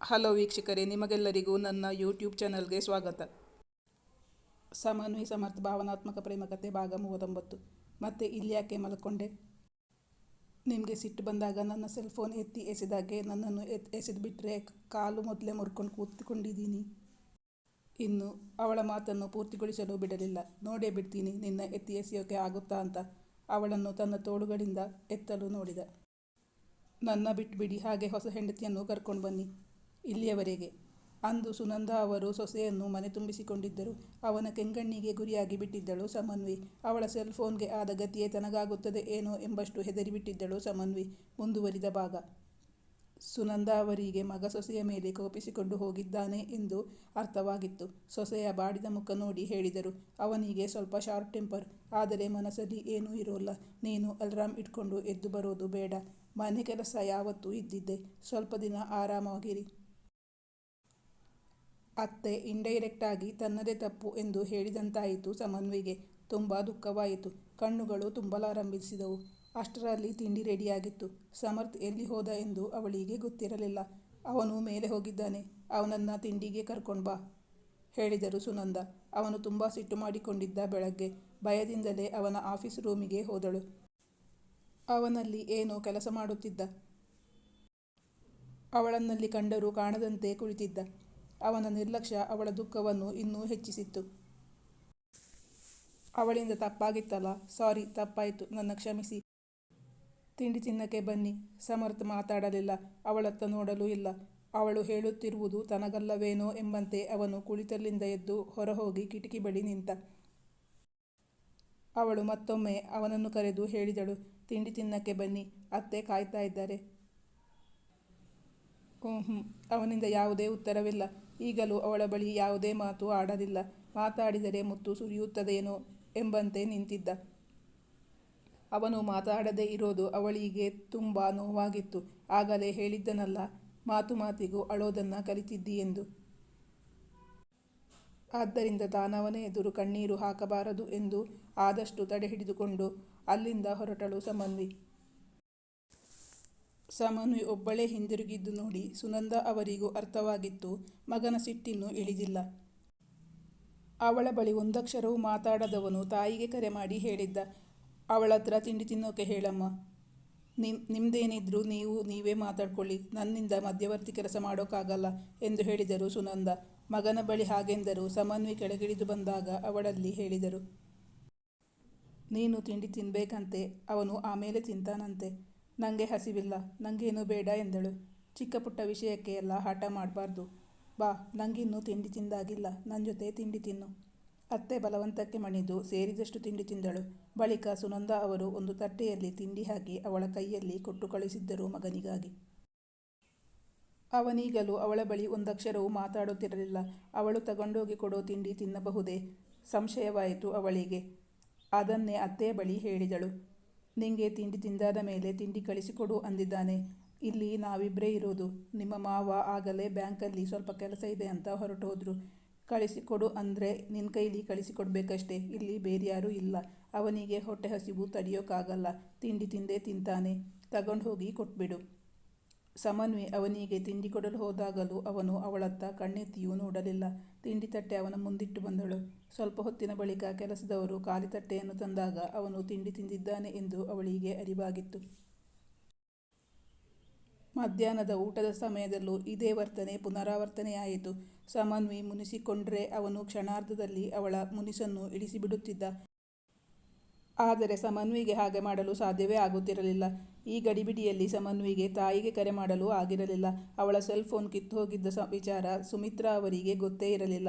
Hello ವೀಕ್ಷಕರೇ, ನಿಮಗೆಲ್ಲರಿಗೂ ನನ್ನ ಯೂಟ್ಯೂಬ್ ಚಾನಲ್ಗೆ ಸ್ವಾಗತ. ಸಮನ್ವಯ ಸಮರ್ಥ, ಭಾವನಾತ್ಮಕ ಪ್ರೇಮಕತೆ ಭಾಗ ಮೂವತ್ತೊಂಬತ್ತು. ಮತ್ತೆ ಇಲ್ಲಿ ಯಾಕೆ ಮಲ್ಕೊಂಡೆ? ನಿಮಗೆ ಸಿಟ್ಟು ಬಂದಾಗ ನನ್ನ ಸೆಲ್ ಫೋನ್ ಎತ್ತಿ ಎಸೆದಾಗೆ ನನ್ನನ್ನು ಎತ್ ಎಸೆದುಬಿಟ್ರೆ ಕಾಲು ಮೊದಲೇ ಮುರ್ಕೊಂಡು ಕೂತ್ಕೊಂಡಿದ್ದೀನಿ. ಇನ್ನು ಅವಳ ಮಾತನ್ನು ಪೂರ್ತಿಗೊಳಿಸಲು ಬಿಡಲಿಲ್ಲ. ನೋಡೇ ಬಿಡ್ತೀನಿ, ನಿನ್ನ ಎತ್ತಿ ಎಸೆಯೋಕೆ ಆಗುತ್ತಾ ಅಂತ. ಅವಳನ್ನು ತನ್ನ ತೋಳುಗಳಿಂದ ಎತ್ತಲು ನೋಡಿದ. ನನ್ನ ಬಿಟ್ಬಿಡಿ, ಹಾಗೆ ಹೊಸ ಹೆಂಡತಿಯನ್ನು ಕರ್ಕೊಂಡು ಬನ್ನಿ. ಇಲ್ಲಿಯವರೆಗೆ. ಅಂದು ಸುನಂದ ಅವರು ಸೊಸೆಯನ್ನು ಮನೆ ತುಂಬಿಸಿಕೊಂಡಿದ್ದರು. ಅವನ ಕೆಂಗಣ್ಣಿಗೆ ಗುರಿಯಾಗಿ ಬಿಟ್ಟಿದ್ದಳು ಸಮನ್ವಿ. ಅವಳ ಸೆಲ್ ಫೋನ್ಗೆ ಆದ ಗತಿಯೇ ತನಗಾಗುತ್ತದೆ ಏನೋ ಎಂಬಷ್ಟು ಹೆದರಿಬಿಟ್ಟಿದ್ದಳು ಸಮನ್ವಿ. ಮುಂದುವರಿದ ಭಾಗ. ಸುನಂದ ಅವರಿಗೆ ಮಗ ಸೊಸೆಯ ಮೇಲೆ ಕೋಪಿಸಿಕೊಂಡು ಹೋಗಿದ್ದಾನೆ ಎಂದು ಅರ್ಥವಾಗಿತ್ತು. ಸೊಸೆಯ ಬಾಡಿದ ಮುಖ ನೋಡಿ ಹೇಳಿದರು. ಅವನಿಗೆ ಸ್ವಲ್ಪ ಶಾರ್ಟ್ ಟೆಂಪರ್ ಆದರೆ ಮನಸ್ಸಲ್ಲಿ ಏನೂ ಇರೋಲ್ಲ. ನೀನು ಅಲ್ರಾಮ್ ಇಟ್ಕೊಂಡು ಎದ್ದು ಬರೋದು ಬೇಡ. ಮನೆ ಕೆಲಸ ಯಾವತ್ತೂ ಇದ್ದಿದ್ದೆ. ಸ್ವಲ್ಪ ದಿನ ಆರಾಮಾಗಿರಿ ಅತ್ತೆ ಇಂಡೈರೆಕ್ಟಾಗಿ ತನ್ನದೇ ತಪ್ಪು ಎಂದು ಹೇಳಿದಂತಾಯಿತು ಸಮನ್ವಿಗೆ. ತುಂಬ ದುಃಖವಾಯಿತು. ಕಣ್ಣುಗಳು ತುಂಬಲಾರಂಭಿಸಿದವು. ಅಷ್ಟರಲ್ಲಿ ತಿಂಡಿ ರೆಡಿಯಾಗಿತ್ತು. ಸಮರ್ಥ್ ಎಲ್ಲಿ ಹೋದ ಎಂದು ಅವಳಿಗೆ ಗೊತ್ತಿರಲಿಲ್ಲ. ಅವನು ಮೇಲೆ ಹೋಗಿದ್ದಾನೆ. ಅವನನ್ನು ತಿಂಡಿಗೆ ಕರ್ಕೊಂಡು ಬಾ, ಹೇಳಿದರು ಸುನಂದ. ಅವನು ತುಂಬ ಸಿಟ್ಟು ಮಾಡಿಕೊಂಡಿದ್ದ ಬೆಳಗ್ಗೆ. ಭಯದಿಂದಲೇ ಅವನ ಆಫೀಸ್ ರೂಮಿಗೆ ಹೋದಳು. ಅವನಲ್ಲಿ ಏನೋ ಕೆಲಸ ಮಾಡುತ್ತಿದ್ದ. ಅವಳನ್ನಲ್ಲಿ ಕಂಡರೂ ಕಾಣದಂತೆ ಕುಳಿತಿದ್ದ. ಅವನ ನಿರ್ಲಕ್ಷ್ಯ ಅವಳ ದುಃಖವನ್ನು ಇನ್ನೂ ಹೆಚ್ಚಿಸಿತ್ತು. ಅವಳಿಂದ ತಪ್ಪಾಗಿತ್ತಲ್ಲ. ಸಾರಿ, ತಪ್ಪಾಯಿತು. ನನ್ನ ಕ್ಷಮಿಸಿ. ತಿಂಡಿ ತಿನ್ನಕ್ಕೆ ಬನ್ನಿ. ಸಮರ್ಥ ಮಾತಾಡಲಿಲ್ಲ. ಅವಳತ್ತ ನೋಡಲೂ ಇಲ್ಲ. ಅವಳು ಹೇಳುತ್ತಿರುವುದು ತನಗಲ್ಲವೇನೋ ಎಂಬಂತೆ ಅವನು ಕುಳಿತಲ್ಲಿಂದ ಎದ್ದು ಹೊರಹೋಗಿ ಕಿಟಕಿ ಬಳಿ ನಿಂತ. ಅವಳು ಮತ್ತೊಮ್ಮೆ ಅವನನ್ನು ಕರೆದು ಹೇಳಿದಳು, ತಿಂಡಿ ತಿನ್ನಕ್ಕೆ ಬನ್ನಿ. ಅತ್ತೆ ಕಾಯ್ತಾ ಇದ್ದಾರೆ. ಹ್ಞೂ ಅವನಿಂದ ಯಾವುದೇ ಉತ್ತರವಿಲ್ಲ. ಈಗಲೂ ಅವಳ ಬಳಿ ಯಾವುದೇ ಮಾತು ಆಡಲಿಲ್ಲ ಮಾತಾಡಿದರೆ ಮುತ್ತು ಸುರಿಯುತ್ತದೇನೋ ಎಂಬಂತೆ ನಿಂತಿದ್ದ. ಅವನು ಮಾತಾಡದೇ ಇರೋದು ಅವಳಿಗೆ ತುಂಬ ನೋವಾಗಿತ್ತು. ಆಗಲೇ ಹೇಳಿದ್ದನಲ್ಲ, ಮಾತು ಮಾತಿಗೂ ಅಳೋದನ್ನು ಎಂದು ಆದ್ದರಿಂದ ತಾನವನೇ ಎದುರು ಕಣ್ಣೀರು ಹಾಕಬಾರದು ಎಂದು ಆದಷ್ಟು ತಡೆ ಹಿಡಿದುಕೊಂಡು ಅಲ್ಲಿಂದ ಹೊರಟಳು ಸಮನ್ವಿ. ಸಮನ್ವಿ ಒಬ್ಬಳೇ ಹಿಂದಿರುಗಿದ್ದು ನೋಡಿ ಸುನಂದ ಅವರಿಗೂ ಅರ್ಥವಾಗಿತ್ತು, ಮಗನ ಸಿಟ್ಟಿನ್ನೂ ಇಳಿದಿಲ್ಲ. ಅವಳ ಬಳಿ ಒಂದಕ್ಷರವೂ ಮಾತಾಡದವನು ತಾಯಿಗೆ ಕರೆ ಮಾಡಿ ಹೇಳಿದ್ದ ಅವಳತ್ರ ತಿಂಡಿ ತಿನ್ನೋಕೆ ಹೇಳಮ್ಮ. ನಿಮ್, ನಿಮ್ದೇನಿದ್ರು ನೀವು, ನೀವೇ ಮಾತಾಡ್ಕೊಳ್ಳಿ. ನನ್ನಿಂದ ಮಧ್ಯವರ್ತಿ ಕೆಲಸ ಮಾಡೋಕ್ಕಾಗಲ್ಲ ಎಂದು ಹೇಳಿದರು ಸುನಂದ. ಮಗನ ಬಳಿ ಹಾಗೆಂದರು, ಸಮನ್ವಿ ಕೆಳಗಿಳಿದು ಬಂದಾಗ ಅವಳಲ್ಲಿ ಹೇಳಿದರು, ನೀನು ತಿಂಡಿ ತಿನ್ಬೇಕಂತೆ, ಅವನು ಆಮೇಲೆ ತಿಂತಾನಂತೆ. ನನಗೆ ಹಸಿವಿಲ್ಲ ನನಗೇನು ಬೇಡ ಎಂದಳು. ಚಿಕ್ಕ ಪುಟ್ಟ ವಿಷಯಕ್ಕೆ ಎಲ್ಲ ಹಠ ಮಾಡಬಾರ್ದು. ಬಾ ನನಗಿನ್ನೂ ತಿಂಡಿ ತಿಂದಾಗಿಲ್ಲ ನನ್ನ ಜೊತೆ ತಿಂಡಿ ತಿನ್ನು. ಅತ್ತೆ ಬಲವಂತಕ್ಕೆ ಮಣಿದು ಸೇರಿದಷ್ಟು ತಿಂಡಿ ತಿಂದಳು. ಬಳಿಕ ಸುನಂದ ಅವರು ಒಂದು ತಟ್ಟೆಯಲ್ಲಿ ತಿಂಡಿ ಹಾಕಿ ಅವಳ ಕೈಯಲ್ಲಿ ಕೊಟ್ಟು ಕಳಿಸಿದ್ದರು ಮಗನಿಗಾಗಿ. ಅವನೀಗಲೂ ಅವಳ ಬಳಿ ಒಂದಕ್ಷರವೂ ಮಾತಾಡುತ್ತಿರಲಿಲ್ಲ. ಅವಳು ತಗೊಂಡೋಗಿ ಕೊಡೋ ತಿಂಡಿ ತಿನ್ನಬಹುದೇ? ಸಂಶಯವಾಯಿತು ಅವಳಿಗೆ. ಅದನ್ನೇ ಅತ್ತೆಯ ಬಳಿ ಹೇಳಿದಳು. ನಿಂಗೆ ತಿಂಡಿ ತಿಂದಾದ ಮೇಲೆ ತಿಂಡಿ ಕಳಿಸಿಕೊಡು ಅಂದಿದ್ದಾನೆ. ಇಲ್ಲಿ ನಾವಿಬ್ಬರೇ ಇರೋದು. ನಿಮ್ಮ ಮಾವ ಆಗಲೇ ಬ್ಯಾಂಕಲ್ಲಿ ಸ್ವಲ್ಪ ಕೆಲಸ ಇದೆ ಅಂತ ಹೊರಟು ಹೋದರು ಕಳಿಸಿಕೊಡು ಅಂದರೆ ನಿನ್ನ ಕೈಲಿ ಕಳಿಸಿಕೊಡ್ಬೇಕಷ್ಟೇ. ಇಲ್ಲಿ ಬೇರೆ ಯಾರೂ ಇಲ್ಲ. ಅವನಿಗೆ ಹೊಟ್ಟೆ ಹಸಿವು ತಡೆಯೋಕ್ಕಾಗಲ್ಲ ತಿಂಡಿ ತಿಂದೇ ತಿಂತಾನೆ. ತಗೊಂಡು ಹೋಗಿ ಕೊಟ್ಬಿಡು. ಸಮನ್ವಿ ಅವನಿಗೆ ತಿಂಡಿ ಕೊಡಲು ಹೋದಾಗಲೂ ಅವನು ಅವಳತ್ತ ಕಣ್ಣೆತ್ತಿಯೂ ನೋಡಲಿಲ್ಲ. ತಿಂಡಿ ತಟ್ಟೆ ಅವನ ಮುಂದಿಟ್ಟು ಬಂದಳು. ಸ್ವಲ್ಪ ಹೊತ್ತಿನ ಬಳಿಕ ಕೆಲಸದವರು ಖಾಲಿ ತಟ್ಟೆಯನ್ನು ತಂದಾಗ ಅವನು ತಿಂಡಿ ತಿಂದಿದ್ದಾನೆ ಎಂದು ಅವಳಿಗೆ ಅರಿವಾಗಿತ್ತು. ಮಧ್ಯಾಹ್ನದ ಊಟದ ಸಮಯದಲ್ಲೂ ಇದೇ ವರ್ತನೆ ಪುನರಾವರ್ತನೆಯಾಯಿತು. ಸಮನ್ವಿ ಮುನಿಸಿಕೊಂಡ್ರೆ ಅವನು ಕ್ಷಣಾರ್ಧದಲ್ಲಿ ಅವಳ ಮುನಿಸನ್ನು ಇಳಿಸಿಬಿಡುತ್ತಿದ್ದ. ಆದರೆ ಸಮನ್ವಿಗೆ ಹಾಗೆ ಮಾಡಲು ಸಾಧ್ಯವೇ ಆಗುತ್ತಿರಲಿಲ್ಲ. ಈ ಗಡಿಬಿಡಿಯಲ್ಲಿ ಸಮನ್ವಿಗೆ ತಾಯಿಗೆ ಕರೆ ಮಾಡಲು ಆಗಿರಲಿಲ್ಲ. ಅವಳ ಸೆಲ್ ಫೋನ್ ಕಿತ್ತು ಹೋಗಿದ್ದ ಸ ವಿಚಾರ ಸುಮಿತ್ರಾ ಅವರಿಗೆ ಗೊತ್ತೇ ಇರಲಿಲ್ಲ.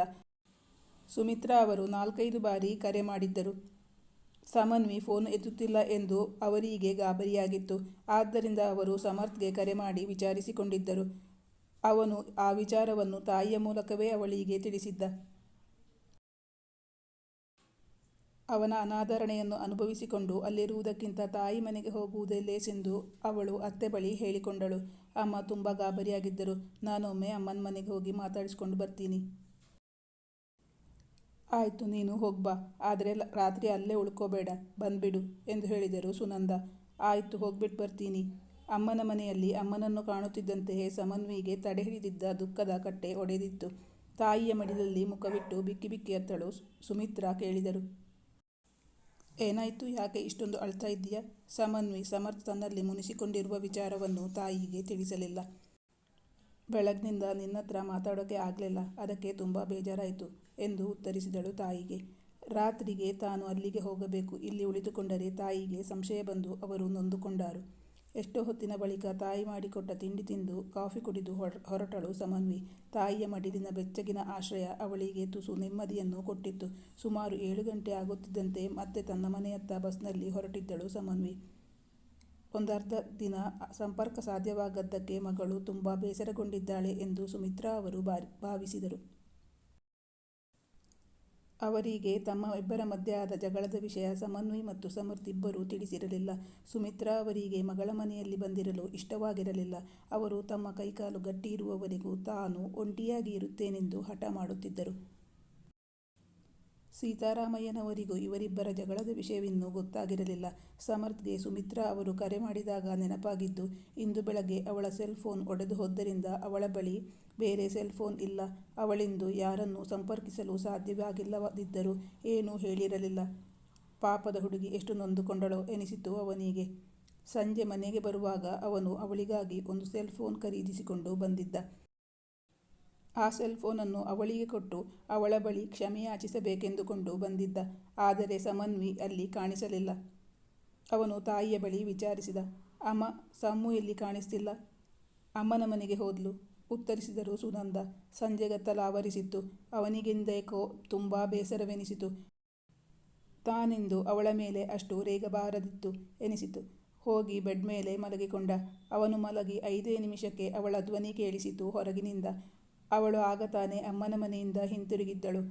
ಸುಮಿತ್ರಾ ಅವರು ನಾಲ್ಕೈದು ಬಾರಿ ಕರೆ ಮಾಡಿದ್ದರು. ಸಮನ್ವಿ ಫೋನ್ ಎತ್ತುತ್ತಿಲ್ಲ ಎಂದು ಅವರಿಗೆ ಗಾಬರಿಯಾಗಿತ್ತು. ಆದ್ದರಿಂದ ಅವರು ಸಮರ್ಥ್ಗೆ ಕರೆ ಮಾಡಿ ವಿಚಾರಿಸಿಕೊಂಡಿದ್ದರು. ಅವನು ಆ ವಿಚಾರವನ್ನು ತಾಯಿಯ ಮೂಲಕವೇ ಅವಳಿಗೆ ತಿಳಿಸಿದ್ದ. ಅವನ ಅನಾದರಣೆಯನ್ನು ಅನುಭವಿಸಿಕೊಂಡು ಅಲ್ಲಿರುವುದಕ್ಕಿಂತ ತಾಯಿ ಮನೆಗೆ ಹೋಗುವುದೇ ಲೇಸೆಂದು ಅವಳು ಅತ್ತೆ ಬಳಿ ಹೇಳಿಕೊಂಡಳು ಅಮ್ಮ ತುಂಬ ಗಾಬರಿಯಾಗಿದ್ದರು ನಾನೊಮ್ಮೆ ಅಮ್ಮನ ಮನೆಗೆ ಹೋಗಿ ಮಾತಾಡಿಸ್ಕೊಂಡು ಬರ್ತೀನಿ ಆಯಿತು, ನೀನು ಹೋಗ್ಬಾ ಆದರೆ ರಾತ್ರಿ ಅಲ್ಲೇ ಉಳ್ಕೋಬೇಡ ಬಂದ್ಬಿಡು ಎಂದು ಹೇಳಿದರು ಸುನಂದ ಆಯಿತು, ಹೋಗ್ಬಿಟ್ಟು ಬರ್ತೀನಿ ಅಮ್ಮನ ಮನೆಯಲ್ಲಿ ಅಮ್ಮನನ್ನು ಕಾಣುತ್ತಿದ್ದಂತೆಯೇ ಸಮನ್ವಿಗೆ ತಡೆ ಹಿಡಿದಿದ್ದ ದುಃಖದ ಕಟ್ಟೆ ಒಡೆದಿತ್ತು. ತಾಯಿಯ ಮಡಿಲಲ್ಲಿ ಮುಖವಿಟ್ಟು ಬಿಕ್ಕಿ ಬಿಕ್ಕಿ ಅತ್ತಳು. ಸುಮಿತ್ರಾ ಕೇಳಿದರು. ಏನಾಯ್ತು? ಯಾಕೆ ಇಷ್ಟೊಂದು ಅಳ್ತಾ ಇದ್ದೀಯಾ ಸಮನ್ವಿ ಸಮರ್ಥ ತನ್ನಲ್ಲಿ ಮುನಿಸಿಕೊಂಡಿರುವ ವಿಚಾರವನ್ನು ತಾಯಿಗೆ ತಿಳಿಸಲಿಲ್ಲ. ಬೆಳಗ್ನಿಂದ ನಿನ್ನತ್ರ ಮಾತಾಡೋಕೆ ಆಗಲಿಲ್ಲ ಅದಕ್ಕೆ ತುಂಬ ಬೇಜಾರಾಯಿತು ಎಂದು ಉತ್ತರಿಸಿದಳು ತಾಯಿಗೆ. ರಾತ್ರಿಗೆ ತಾನು ಅಲ್ಲಿಗೆ ಹೋಗಬೇಕು. ಇಲ್ಲಿ ಉಳಿದುಕೊಂಡರೆ ತಾಯಿಗೆ ಸಂಶಯ ಬಂದು ಅವರು ನೊಂದುಕೊಂಡಾರು. ಎಷ್ಟೋ ಹೊತ್ತಿನ ಬಳಿಕ ತಾಯಿ ಮಾಡಿಕೊಟ್ಟ ತಿಂಡಿ ತಿಂದು ಕಾಫಿ ಕುಡಿದು ಹೊರಟಳು ಸಮನ್ವಿ. ತಾಯಿಯ ಮಡಿಲಿನ ಬೆಚ್ಚಗಿನ ಆಶ್ರಯ ಅವಳಿಗೆ ತುಸು ನೆಮ್ಮದಿಯನ್ನು ಕೊಟ್ಟಿತ್ತು. ಸುಮಾರು ಏಳು ಗಂಟೆ ಆಗುತ್ತಿದ್ದಂತೆ ಮತ್ತೆ ತನ್ನ ಮನೆಯತ್ತ ಬಸ್ನಲ್ಲಿ ಹೊರಟಿದ್ದಳು ಸಮನ್ವಿ. ಒಂದರ್ಧ ದಿನ ಸಂಪರ್ಕ ಸಾಧ್ಯವಾಗದ್ದಕ್ಕೆ ಮಗಳು ತುಂಬ ಬೇಸರಗೊಂಡಿದ್ದಾಳೆ ಎಂದು ಸುಮಿತ್ರಾ ಅವರು ಭಾವಿಸಿದರು. ಅವರಿಗೆ ತಮ್ಮ ಇಬ್ಬರ ಮಧ್ಯೆ ಆದ ಜಗಳದ ವಿಷಯ ಸಮನ್ವಿ ಮತ್ತು ಸಮರ್ಥ್ ಇಬ್ಬರೂ ತಿಳಿಸಿರಲಿಲ್ಲ. ಸುಮಿತ್ರಾ ಅವರಿಗೆ ಮಗಳ ಮನೆಯಲ್ಲಿ ಬಂದಿರಲು ಇಷ್ಟವಾಗಿರಲಿಲ್ಲ. ಅವರು ತಮ್ಮ ಕೈಕಾಲು ಗಟ್ಟಿ ಇರುವವರೆಗೂ ತಾನು ಒಂಟಿಯಾಗಿ ಇರುತ್ತೇನೆಂದು ಹಠ ಮಾಡುತ್ತಿದ್ದರು. ಸೀತಾರಾಮಯ್ಯನವರಿಗೂ ಇವರಿಬ್ಬರ ಜಗಳದ ವಿಷಯವಿನ್ನೂ ಗೊತ್ತಾಗಿರಲಿಲ್ಲ. ಸಮರ್ಥ್ಗೆ ಸುಮಿತ್ರಾ ಅವರು ಕರೆ ಮಾಡಿದಾಗ ನೆನಪಾಗಿದ್ದು, ಇಂದು ಬೆಳಗ್ಗೆ ಅವಳ ಸೆಲ್ ಫೋನ್ ಒಡೆದುಹೋದ್ದರಿಂದ ಅವಳ ಬಳಿ ಬೇರೆ ಸೆಲ್ ಫೋನ್ ಇಲ್ಲ. ಅವಳಿಂದು ಯಾರನ್ನೂ ಸಂಪರ್ಕಿಸಲು ಸಾಧ್ಯವಾಗಿಲ್ಲದಿದ್ದರೂ ಏನೂ ಹೇಳಿರಲಿಲ್ಲ. ಪಾಪದ ಹುಡುಗಿ ಎಷ್ಟು ನೊಂದುಕೊಂಡಳೋ ಎನಿಸಿತು ಅವನಿಗೆ. ಸಂಜೆ ಮನೆಗೆ ಬರುವಾಗ ಅವನು ಅವಳಿಗಾಗಿ ಒಂದು ಸೆಲ್ ಫೋನ್ ಖರೀದಿಸಿಕೊಂಡು ಬಂದಿದ್ದ. ಆ ಸೆಲ್ ಫೋನನ್ನು ಅವಳಿಗೆ ಕೊಟ್ಟು ಅವಳ ಬಳಿ ಕ್ಷಮೆಯಾಚಿಸಬೇಕೆಂದುಕೊಂಡು ಬಂದಿದ್ದ. ಆದರೆ ಸಮನ್ವಿ ಅಲ್ಲಿ ಕಾಣಿಸಲಿಲ್ಲ. ಅವನು ತಾಯಿಯ ಬಳಿ ವಿಚಾರಿಸಿದ. ಅಮ್ಮ, ಸಮ್ಮು ಎಲ್ಲಿ ಕಾಣಿಸ್ತಿಲ್ಲ? ಅಮ್ಮನ ಮನೆಗೆ ಹೋದ್ಲು ಉತ್ತರಿಸಿದರು ಸುನಂದ. ಸಂಜೆಗತ್ತಲಾವರಿಸಿತ್ತು. ಅವನಿಗೆಂದೇಕೋ ತುಂಬ ಬೇಸರವೆನಿಸಿತು. ತಾನೆಂದು ಅವಳ ಮೇಲೆ ಅಷ್ಟು ರೇಗಬಾರದಿತ್ತು ಎನಿಸಿತು. ಹೋಗಿ ಬೆಡ್ ಮೇಲೆ ಮಲಗಿಕೊಂಡ. ಅವನು ಮಲಗಿ ಐದೇ ನಿಮಿಷಕ್ಕೆ ಅವಳ ಧ್ವನಿ ಕೇಳಿಸಿತು ಹೊರಗಿನಿಂದ. ಅವಳು ಆಗ ತಾನೇ ಅಮ್ಮನ ಮನೆಯಿಂದ ಹಿಂತಿರುಗಿದ್ದಳು.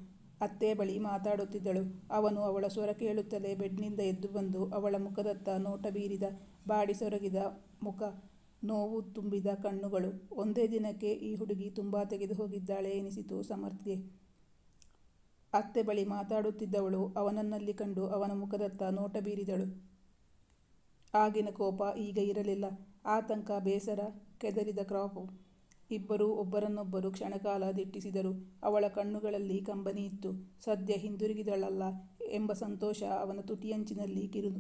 ಅತ್ತೆ ಬಳಿ ಮಾತಾಡುತ್ತಿದ್ದಳು. ಅವನು ಅವಳ ಸ್ವರ ಕೇಳುತ್ತಲೇ ಬೆಡ್ನಿಂದ ಎದ್ದು ಬಂದು ಅವಳ ಮುಖದತ್ತ ನೋಟ ಬೀರಿದ. ಬಾಡಿ ಸೊರಗಿದ ಮುಖ, ನೋವು ತುಂಬಿದ ಕಣ್ಣುಗಳು. ಒಂದೇ ದಿನಕ್ಕೆ ಈ ಹುಡುಗಿ ತುಂಬಾ ತೆಗೆದು ಹೋಗಿದ್ದಾಳೆ ಎನಿಸಿತು ಸಮರ್ಥ್ಗೆ. ಅತ್ತೆ ಬಳಿ ಮಾತಾಡುತ್ತಿದ್ದವಳು ಅವನನ್ನಲ್ಲಿ ಕಂಡು ಅವನ ಮುಖದತ್ತ ನೋಟ ಬೀರಿದಳು. ಆಗಿನ ಕೋಪ ಈಗ ಇರಲಿಲ್ಲ. ಆತಂಕ, ಬೇಸರ, ಕೆದರಿದ ಕ್ರಾಪು. ಇಬ್ಬರೂ ಒಬ್ಬರನ್ನೊಬ್ಬರು ಕ್ಷಣಕಾಲ ದಿಟ್ಟಿಸಿದರು. ಅವಳ ಕಣ್ಣುಗಳಲ್ಲಿ ಕಂಬನಿ ಇತ್ತು ಸದ್ಯ ಹಿಂದಿರುಗಿದಳಲ್ಲ ಎಂಬ ಸಂತೋಷ ಅವನ ತುಟಿಯಂಚಿನಲ್ಲಿ ಕಿರು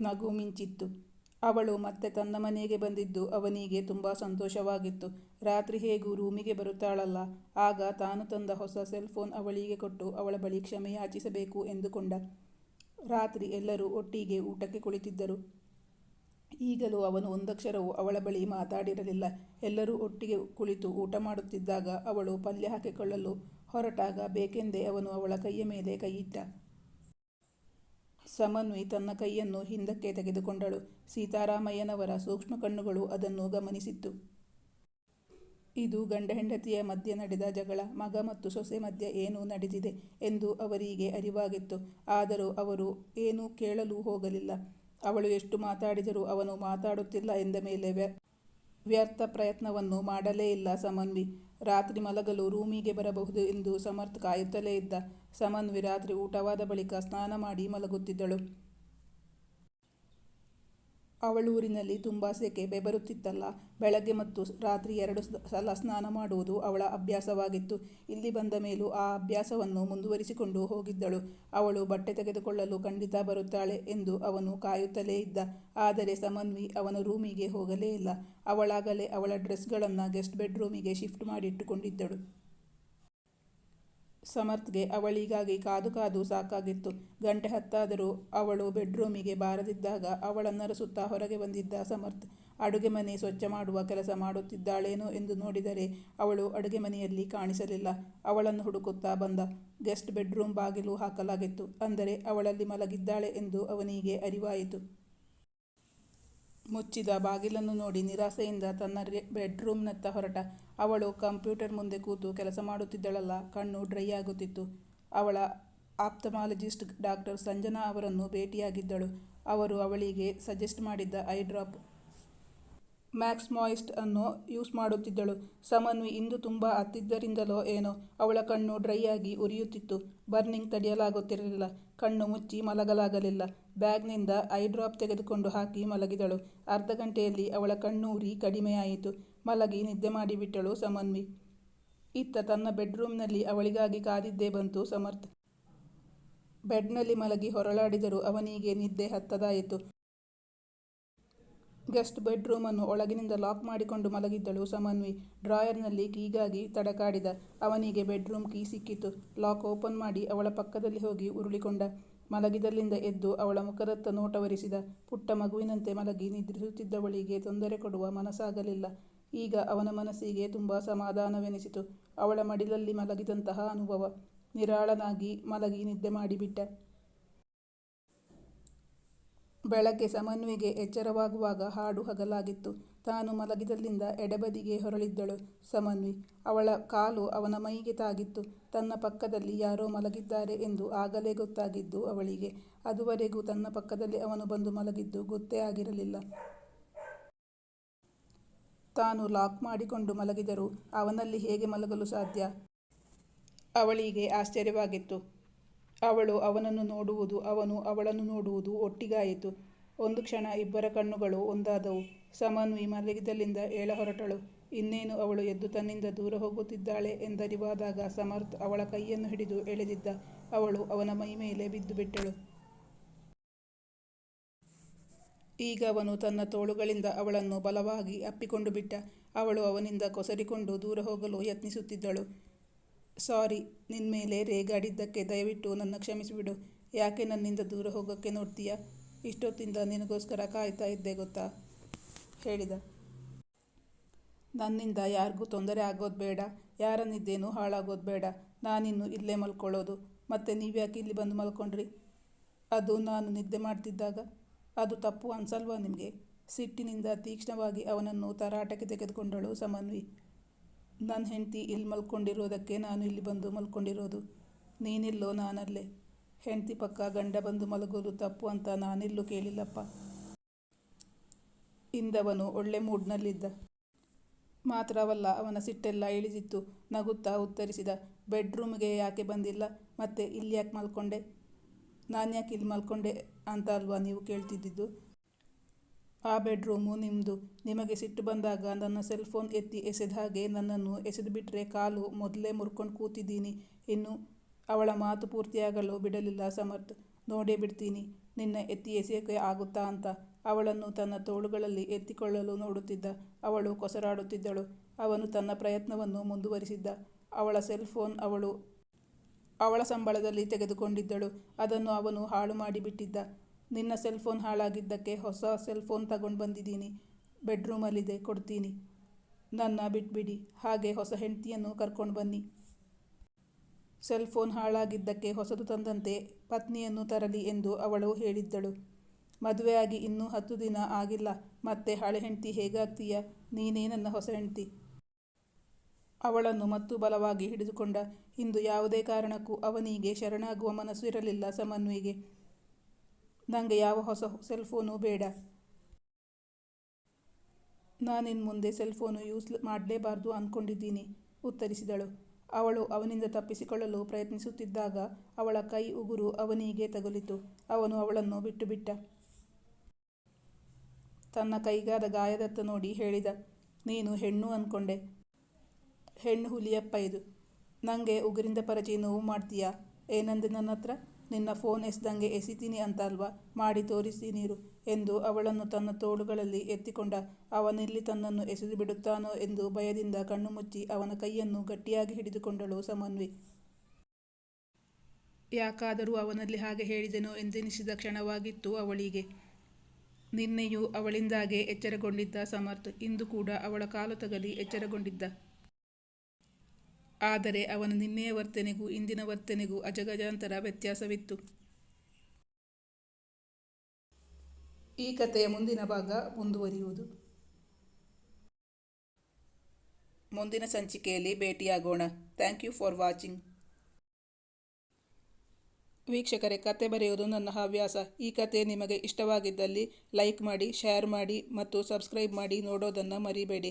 ನಗು ಮಿಂಚಿತ್ತು. ಅವಳು ಮತ್ತೆ ತನ್ನ ಮನೆಗೆ ಬಂದಿದ್ದು ಅವನಿಗೆ ತುಂಬಾ ಸಂತೋಷವಾಗಿತ್ತು. ರಾತ್ರಿ ಹೇಗೂ ರೂಮಿಗೆ ಬರುತ್ತಾಳಲ್ಲ, ಆಗ ತಾನು ತಂದ ಹೊಸ ಸೆಲ್ ಫೋನ್ ಅವಳಿಗೆ ಕೊಟ್ಟು ಅವಳ ಬಳಿ ಕ್ಷಮೆಯಾಚಿಸಬೇಕು ಎಂದುಕೊಂಡ. ರಾತ್ರಿ ಎಲ್ಲರೂ ಒಟ್ಟಿಗೆ ಊಟಕ್ಕೆ ಕುಳಿತಿದ್ದರು. ಈಗಲೂ ಅವನು ಒಂದಕ್ಷರವು ಅವಳ ಬಳಿ ಮಾತಾಡಿರಲಿಲ್ಲ. ಎಲ್ಲರೂ ಒಟ್ಟಿಗೆ ಕುಳಿತು ಊಟ ಮಾಡುತ್ತಿದ್ದಾಗ ಅವಳು ಪಲ್ಯ ಹಾಕಿಕೊಳ್ಳಲು ಹೊರಟಾಗ ಬೇಕೆಂದೇ ಅವನು ಅವಳ ಕೈಯ ಮೇಲೆ ಕೈಯಿಟ್ಟ. ಸಮನ್ವಿ ತನ್ನ ಕೈಯನ್ನು ಹಿಂದಕ್ಕೆ ತೆಗೆದುಕೊಂಡಳು. ಸೀತಾರಾಮಯ್ಯನವರ ಸೂಕ್ಷ್ಮ ಕಣ್ಣುಗಳು ಅದನ್ನು ಗಮನಿಸಿತ್ತು. ಇದು ಗಂಡ ಹೆಂಡತಿಯ ಮಧ್ಯೆ ನಡೆದ ಜಗಳ. ಮಗ ಮತ್ತು ಸೊಸೆ ಮಧ್ಯೆ ಏನೂ ನಡೆದಿದೆ ಎಂದು ಅವರಿಗೆ ಅರಿವಾಗಿತ್ತು. ಆದರೂ ಅವರು ಏನೂ ಕೇಳಲು ಹೋಗಲಿಲ್ಲ. ಅವಳು ಎಷ್ಟು ಮಾತಾಡಿದರೂ ಅವನು ಮಾತಾಡುತ್ತಿಲ್ಲ ಎಂದ ಮೇಲೆ ವ್ಯರ್ಥ ಪ್ರಯತ್ನವನ್ನು ಮಾಡಲೇ ಇಲ್ಲ ಸಮನ್ವಿ. ರಾತ್ರಿ ಮಲಗಲು ರೂಮಿಗೆ ಬರಬಹುದು ಎಂದು ಸಮರ್ಥ್ ಕಾಯುತ್ತಲೇ ಇದ್ದ. ಸಮನ್ವಿ ರಾತ್ರಿ ಊಟವಾದ ಬಳಿಕ ಸ್ನಾನ ಮಾಡಿ ಮಲಗುತ್ತಿದ್ದಳು. ಅವಳೂರಿನಲ್ಲಿ ತುಂಬಾ ಸೆಕೆ. ಬೆಬರುತ್ತಿತ್ತಲ್ಲ ಬೆಳಗ್ಗೆ ಮತ್ತು ರಾತ್ರಿ ಎರಡು ಸಲ ಸ್ನಾನ ಮಾಡುವುದು ಅವಳ ಅಭ್ಯಾಸವಾಗಿತ್ತು. ಇಲ್ಲಿ ಬಂದ ಮೇಲೂ ಆ ಅಭ್ಯಾಸವನ್ನು ಮುಂದುವರಿಸಿಕೊಂಡು ಹೋಗಿದ್ದಳು. ಅವಳು ಬಟ್ಟೆ ತೆಗೆದುಕೊಳ್ಳಲು ಖಂಡಿತ ಬರುತ್ತಾಳೆ ಎಂದು ಅವನು ಕಾಯುತ್ತಲೇ ಇದ್ದ. ಆದರೆ ಸಮನ್ವಿ ಅವನ ರೂಮಿಗೆ ಹೋಗಲೇ ಇಲ್ಲ. ಅವಳಾಗಲೇ ಅವಳ ಡ್ರೆಸ್ಗಳನ್ನು ಗೆಸ್ಟ್ ಬೆಡ್ರೂಮಿಗೆ ಶಿಫ್ಟ್ ಮಾಡಿಟ್ಟುಕೊಂಡಿದ್ದಳು. ಸಮರ್ಥ್ಗೆ ಅವಳಿಗಾಗಿ ಕಾದು ಕಾದು ಸಾಕಾಗಿತ್ತು. ಗಂಟೆ ಹತ್ತಾದರೂ ಅವಳು ಬೆಡ್ರೂಮಿಗೆ ಬಾರದಿದ್ದಾಗ ಅವಳನ್ನರಸುತ್ತಾ ಹೊರಗೆ ಬಂದಿದ್ದ ಸಮರ್ಥ್. ಅಡುಗೆ ಮನೆ ಸ್ವಚ್ಛ ಮಾಡುವ ಕೆಲಸ ಮಾಡುತ್ತಿದ್ದಾಳೇನೋ ಎಂದು ನೋಡಿದರೆ ಅವಳು ಅಡುಗೆ ಮನೆಯಲ್ಲಿ ಕಾಣಿಸಲಿಲ್ಲ. ಅವಳನ್ನು ಹುಡುಕುತ್ತಾ ಬಂದ. ಗೆಸ್ಟ್ ಬೆಡ್ರೂಮ್ ಬಾಗಿಲು ಹಾಕಲಾಗಿತ್ತು. ಅಂದರೆ ಅವಳಲ್ಲಿ ಮಲಗಿದ್ದಾಳೆ ಎಂದು ಅವನಿಗೆ ಅರಿವಾಯಿತು. ಮುಚ್ಚಿದ ಬಾಗಿಲನ್ನು ನೋಡಿ ನಿರಾಸೆಯಿಂದ ತನ್ನ ಬೆಡ್ರೂಮ್ನತ್ತ ಹೊರಟ. ಅವಳು ಕಂಪ್ಯೂಟರ್ ಮುಂದೆ ಕೂತು ಕೆಲಸ ಮಾಡುತ್ತಿದ್ದಳಲ್ಲ, ಕಣ್ಣು ಡ್ರೈ ಆಗುತ್ತಿತ್ತು. ಅವಳ ಆಪ್ತಮಾಲಜಿಸ್ಟ್ ಡಾಕ್ಟರ್ ಸಂಜನಾ ಅವರನ್ನು ಭೇಟಿಯಾಗಿದ್ದಳು. ಅವರು ಅವಳಿಗೆ ಸಜೆಸ್ಟ್ ಮಾಡಿದ್ದ ಐ ಡ್ರಾಪ್ ಮ್ಯಾಕ್ಸ್ ಮಾಯಿಸ್ಟ್ ಅನ್ನು ಯೂಸ್ ಮಾಡುತ್ತಿದ್ದಳು. ಸಮನ್ವಿ ಇಂದು ತುಂಬ ಅತ್ತಿದ್ದರಿಂದಲೋ ಏನೋ ಅವಳ ಕಣ್ಣು ಡ್ರೈ ಆಗಿ ಉರಿಯುತ್ತಿತ್ತು. ಬರ್ನಿಂಗ್ ತಡೆಯಲಾಗುತ್ತಿರಲಿಲ್ಲ. ಕಣ್ಣು ಮುಚ್ಚಿ ಮಲಗಲಾಗಲಿಲ್ಲ. ಬ್ಯಾಗ್ನಿಂದ ಐ ಡ್ರಾಪ್ ತೆಗೆದುಕೊಂಡು ಹಾಕಿ ಮಲಗಿದಳು. ಅರ್ಧ ಗಂಟೆಯಲ್ಲಿ ಅವಳ ಕಣ್ಣು ಉರಿ ಕಡಿಮೆಯಾಯಿತು. ಮಲಗಿ ನಿದ್ದೆ ಮಾಡಿಬಿಟ್ಟಳು ಸಮನ್ವಿ ಇತ್ತ ತನ್ನ ಬೆಡ್ರೂಮ್ನಲ್ಲಿ ಅವಳಿಗಾಗಿ ಕಾದಿದ್ದೇ ಬಂತು ಸಮರ್ಥ್. ಬೆಡ್ನಲ್ಲಿ ಮಲಗಿ ಹೊರಳಾಡಿದರೂ ಅವನಿಗೆ ನಿದ್ದೆ ಹತ್ತದಾಯಿತು. ಗೆಸ್ಟ್ ಬೆಡ್ರೂಮನ್ನು ಒಳಗಿನಿಂದ ಲಾಕ್ ಮಾಡಿಕೊಂಡು ಮಲಗಿದ್ದಳು ಸಮನ್ವಿ ಡ್ರಾಯರ್ನಲ್ಲಿ ಕೀಗಾಗಿ ತಡಕಾಡಿದ. ಅವನಿಗೆ ಬೆಡ್ರೂಮ್ ಕೀ ಸಿಕ್ಕಿತು. ಲಾಕ್ ಓಪನ್ ಮಾಡಿ ಅವಳ ಪಕ್ಕದಲ್ಲಿ ಹೋಗಿ ಉರುಳಿಕೊಂಡ. ಮಲಗಿದಲ್ಲಿಂದ ಎದ್ದು ಅವಳ ಮುಖದತ್ತ ನೋಟವರಿಸಿದ. ಪುಟ್ಟ ಮಗುವಿನಂತೆ ಮಲಗಿ ನಿದ್ರಿಸುತ್ತಿದ್ದವಳಿಗೆ ತೊಂದರೆ ಕೊಡುವ ಮನಸ್ಸಾಗಲಿಲ್ಲ. ಈಗ ಅವನ ಮನಸ್ಸಿಗೆ ತುಂಬ ಸಮಾಧಾನವೆನಿಸಿತು. ಅವಳ ಮಡಿಲಲ್ಲಿ ಮಲಗಿದಂತಹ ಅನುಭವ. ನಿರಾಳನಾಗಿ ಮಲಗಿ ನಿದ್ದೆ ಮಾಡಿಬಿಟ್ಟ. ಬೆಳಗ್ಗೆ ಸಮನ್ವಿಗೆ ಎಚ್ಚರವಾಗುವಾಗ ಹಾಡು ಹಗಲಾಗಿತ್ತು. ತಾನು ಮಲಗಿದಲ್ಲಿಂದ ಎಡಬದಿಗೆ ಹೊರಳಿದ್ದಳು ಸಮನ್ವಿ ಅವಳ ಕಾಲು ಅವನ ಮೈಗೆ ತಾಗಿತ್ತು. ತನ್ನ ಪಕ್ಕದಲ್ಲಿ ಯಾರೋ ಮಲಗಿದ್ದಾರೆ ಎಂದು ಆಗಲೇ ಗೊತ್ತಾಗಿದ್ದು ಅವಳಿಗೆ. ಅದುವರೆಗೂ ತನ್ನ ಪಕ್ಕದಲ್ಲಿ ಅವನು ಬಂದು ಮಲಗಿದ್ದು ಗೊತ್ತೇ ಆಗಿರಲಿಲ್ಲ. ತಾನು ಲಾಕ್ ಮಾಡಿಕೊಂಡು ಮಲಗಿದರೂ. ಅವನಲ್ಲಿ ಹೇಗೆ ಮಲಗಲು ಸಾಧ್ಯ? ಅವಳಿಗೆ ಆಶ್ಚರ್ಯವಾಗಿತ್ತು. ಅವಳು ಅವನನ್ನು ನೋಡುವುದು, ಅವನು ಅವಳನ್ನು ನೋಡುವುದು ಒಟ್ಟಿಗಾಯಿತು. ಒಂದು ಕ್ಷಣ ಇಬ್ಬರ ಕಣ್ಣುಗಳು ಒಂದಾದವು. ಸಮನ್ವಿ ಮಲಗಿದಲ್ಲಿಂದ ಏಳ ಹೊರಟಳು. ಇನ್ನೇನು ಅವಳು ಎದ್ದು ತನ್ನಿಂದ ದೂರ ಹೋಗುತ್ತಿದ್ದಾಳೆ ಎಂದರಿವಾದಾಗ ಸಮರ್ಥ್ ಅವಳ ಕೈಯನ್ನು ಹಿಡಿದು ಎಳೆದಿದ್ದ. ಅವಳು ಅವನ ಮೈ ಮೇಲೆ ಬಿದ್ದು ಬಿಟ್ಟಳು. ಈಗ ಅವನು ತನ್ನ ತೋಳುಗಳಿಂದ ಅವಳನ್ನು ಬಲವಾಗಿ ಅಪ್ಪಿಕೊಂಡು ಬಿಟ್ಟ. ಅವಳು ಅವನಿಂದ ಕೊಸರಿಕೊಂಡು ದೂರ ಹೋಗಲು ಯತ್ನಿಸುತ್ತಿದ್ದಳು. ಸಾರಿ ನಿನ್ನ ಮೇಲೆ ರೇಗಾಡಿದ್ದಕ್ಕೆ ದಯವಿಟ್ಟು ನನ್ನ ಕ್ಷಮಿಸಿಬಿಡು. ಯಾಕೆ ನನ್ನಿಂದ ದೂರ ಹೋಗೋಕ್ಕೆ ನೋಡ್ತೀಯ? ಇಷ್ಟೊತ್ತಿಂದ ನಿನಗೋಸ್ಕರ ಕಾಯ್ತಾ ಇದ್ದೆ ಗೊತ್ತಾ? ಹೇಳಿದ. ನನ್ನಿಂದ ಯಾರಿಗೂ ತೊಂದರೆ ಆಗೋದು ಬೇಡ ಯಾರ ಹಾಳಾಗೋದು ಬೇಡ. ನಾನಿನ್ನು ಇಲ್ಲೇ ಮಲ್ಕೊಳ್ಳೋದು. ಮತ್ತೆ ನೀವ್ಯಾಕೆ ಇಲ್ಲಿ ಬಂದು ಮಲ್ಕೊಂಡ್ರಿ? ಅದು ನಾನು ನಿದ್ದೆ ಮಾಡ್ತಿದ್ದಾಗ? ಅದು ತಪ್ಪು ಅನ್ಸಲ್ವಾ ನಿಮಗೆ? ಸಿಟ್ಟಿನಿಂದ ತೀಕ್ಷ್ಣವಾಗಿ ಅವನನ್ನು ತರಾಟಕ್ಕೆ ತೆಗೆದುಕೊಂಡಳು ಸಮನ್ವಿ. ನನ್ನ ಹೆಂಡತಿ ಇಲ್ಲಿ ಮಲ್ಕೊಂಡಿರೋದಕ್ಕೆ ನಾನು ಇಲ್ಲಿ ಬಂದು ಮಲ್ಕೊಂಡಿರೋದು. ನೀನಿಲ್ಲೋ ನಾನಲ್ಲೇ. ಹೆಂಡತಿ ಪಕ್ಕ ಗಂಡ ಬಂದು ಮಲಗೋದು ತಪ್ಪು ಅಂತ ನಾನಿಲ್ಲೂ ಕೇಳಿಲ್ಲಪ್ಪ. ಇಂದವನು ಒಳ್ಳೆ ಮೂಡ್ನಲ್ಲಿದ್ದ. ಮಾತ್ರವಲ್ಲ ಅವನ ಸಿಟ್ಟೆಲ್ಲ ಇಳಿದಿತ್ತು. ನಗುತ್ತಾ ಉತ್ತರಿಸಿದ, ಬೆಡ್ರೂಮ್ಗೆ ಯಾಕೆ ಬಂದಿಲ್ಲ? ಮತ್ತೆ ಇಲ್ಲಿ ಯಾಕೆ ಮಲ್ಕೊಂಡೆ? ನಾನು ಯಾಕೆ ಇಲ್ಲಿ ಮಲ್ಕೊಂಡೆ? ಅಂತ ಅಲ್ವಾ ನೀವು ಕೇಳ್ತಿದ್ದಿದ್ದು? ಆ ಬೆಡ್ರೂಮು ನಿಮ್ಮದು ನಿಮಗೆ ಸಿಟ್ಟು ಬಂದಾಗ ನನ್ನ ಸೆಲ್ ಫೋನ್ ಎತ್ತಿ ಎಸೆದ ಹಾಗೆ ನನ್ನನ್ನು ಎಸೆದು ಬಿಟ್ಟರೆ ಕಾಲು ಮೊದಲೇ ಮುರ್ಕೊಂಡು ಕೂತಿದ್ದೀನಿ. ಇನ್ನು ಅವಳ ಮಾತು ಪೂರ್ತಿಯಾಗಲು ಬಿಡಲಿಲ್ಲ ಸಮರ್ಥ್. ನೋಡೇ ಬಿಡ್ತೀನಿ, ನಿನ್ನ ಎತ್ತಿ ಎಸೆಯೋಕೆ ಆಗುತ್ತಾ ಅಂತ. ಅವಳನ್ನು ತನ್ನ ತೋಳುಗಳಲ್ಲಿ ಎತ್ತಿಕೊಳ್ಳಲು ನೋಡುತ್ತಿದ್ದ. ಅವಳು ಕೊಸರಾಡುತ್ತಿದ್ದಳು. ಅವನು ತನ್ನ ಪ್ರಯತ್ನವನ್ನು ಮುಂದುವರಿಸಿದ್ದ. ಅವಳ ಸೆಲ್ ಫೋನ್ ಅವಳು ಅವಳ ಸಂಬಳದಲ್ಲಿ ತೆಗೆದುಕೊಂಡಿದ್ದಳು. ಅದನ್ನು ಅವನು ಹಾಳು ಮಾಡಿಬಿಟ್ಟಿದ್ದ ನಿನ್ನ ಸೆಲ್ ಫೋನ್ ಹಾಳಾಗಿದ್ದಕ್ಕೆ ಹೊಸ ಸೆಲ್ ಫೋನ್ ತಗೊಂಡು ಬಂದಿದ್ದೀನಿ. ಬೆಡ್ರೂಮಲ್ಲಿದೆ ಕೊಡ್ತೀನಿ. ನನ್ನ ಬಿಟ್ಬಿಡಿ. ಹಾಗೆ ಹೊಸ ಹೆಂಡತಿಯನ್ನು ಕರ್ಕೊಂಡು ಬನ್ನಿ. ಸೆಲ್ ಫೋನ್ ಹಾಳಾಗಿದ್ದಕ್ಕೆ ಹೊಸದು ತಂದಂತೆ ಪತ್ನಿಯನ್ನು ತರಲಿ ಎಂದು ಅವಳು ಹೇಳಿದ್ದಳು. ಮದುವೆಯಾಗಿ ಇನ್ನೂ ಹತ್ತು ದಿನ ಆಗಿಲ್ಲ. ಮತ್ತೆ ಹಳೆ ಹೆಂಡತಿ ಹೇಗಾಗ್ತೀಯ? ನೀನೇ ನನ್ನ ಹೊಸ ಹೆಂಡತಿ. ಅವಳನ್ನು ಮತ್ತು ಬಲವಾಗಿ ಹಿಡಿದುಕೊಂಡ. ಇಂದು ಯಾವುದೇ ಕಾರಣಕ್ಕೂ ಅವನಿಗೆ ಶರಣಾಗುವ ಮನಸ್ಸು ಇರಲಿಲ್ಲ ಸಮನ್ವಿಗೆ ನನಗೆ ಯಾವ ಹೊಸ ಸೆಲ್ ಫೋನು ಬೇಡ. ನಾನಿನ್ನು ಮುಂದೆ ಸೆಲ್ ಫೋನು ಯೂಸ್ ಮಾಡಲೇಬಾರ್ದು ಅಂದ್ಕೊಂಡಿದ್ದೀನಿ ಉತ್ತರಿಸಿದಳು. ಅವಳು ಅವನಿಂದ ತಪ್ಪಿಸಿಕೊಳ್ಳಲು ಪ್ರಯತ್ನಿಸುತ್ತಿದ್ದಾಗ ಅವಳ ಕೈ ಉಗುರು ಅವನಿಗೆ ತಗುಲಿತು. ಅವನು ಅವಳನ್ನು ಬಿಟ್ಟು ಬಿಟ್ಟ ತನ್ನ ಕೈಗಾದ ಗಾಯದತ್ತ ನೋಡಿ ಹೇಳಿದ, ನೀನು ಹೆಣ್ಣು ಅಂದ್ಕೊಂಡೆ ಹೆಣ್ಣು ಹುಲಿಯಪ್ಪ ಇದು. ನನಗೆ ಉಗುರಿಂದ ಪರಚಿ ನೋವು ಮಾಡ್ತೀಯಾ? ಏನಂದೆ ನನ್ನ ಹತ್ರ ನಿನ್ನ ಫೋನ್ ಎಸ್ದಂಗೆ ಎಸಿತೀನಿ ಅಂತ ಮಾಡಿ ತೋರಿಸಿ ನೀರು ಎಂದು ಅವಳನ್ನು ತನ್ನ ತೋಳುಗಳಲ್ಲಿ ಎತ್ತಿಕೊಂಡ. ಅವನಿಲ್ಲಿ ತನ್ನನ್ನು ಎಸೆದು ಬಿಡುತ್ತಾನೋ ಎಂದು ಭಯದಿಂದ ಕಣ್ಣು ಮುಚ್ಚಿ ಅವನ ಕೈಯನ್ನು ಗಟ್ಟಿಯಾಗಿ ಹಿಡಿದುಕೊಂಡಳು ಸಮನ್ವಿ. ಯಾಕಾದರೂ ಅವನಲ್ಲಿ ಹಾಗೆ ಹೇಳಿದೆನೋ ಎಂದೆನಿಸಿದ ಕ್ಷಣವಾಗಿತ್ತು ಅವಳಿಗೆ. ನಿನ್ನೆಯೂ ಅವಳಿಂದಾಗೆ ಎಚ್ಚರಗೊಂಡಿದ್ದ ಸಮರ್ಥ್. ಇಂದು ಕೂಡ ಅವಳ ಕಾಲು ತಗಲಿ ಎಚ್ಚರಗೊಂಡಿದ್ದ. ಆದರೆ ಅವನ ನಿನ್ನೆಯ ವರ್ತನೆಗೂ ಇಂದಿನ ವರ್ತನೆಗೂ ಅಜಗಜಾಂತರ ವ್ಯತ್ಯಾಸವಿತ್ತು. ಈ ಕಥೆಯ ಮುಂದಿನ ಭಾಗ ಮುಂದುವರಿಯುವುದು. ಮುಂದಿನ ಸಂಚಿಕೆಯಲ್ಲಿ ಭೇಟಿಯಾಗೋಣ. Thank you for watching. ವೀಕ್ಷಕರೇ, ಕತೆ ಬರೆಯುವುದು ನನ್ನ ಹವ್ಯಾಸ. ಈ ಕತೆ ನಿಮಗೆ ಇಷ್ಟವಾಗಿದ್ದಲ್ಲಿ ಲೈಕ್ ಮಾಡಿ, ಶೇರ್ ಮಾಡಿ ಮತ್ತು ಸಬ್ಸ್ಕ್ರೈಬ್ ಮಾಡಿ ನೋಡೋದನ್ನು ಮರಿಬೇಡಿ.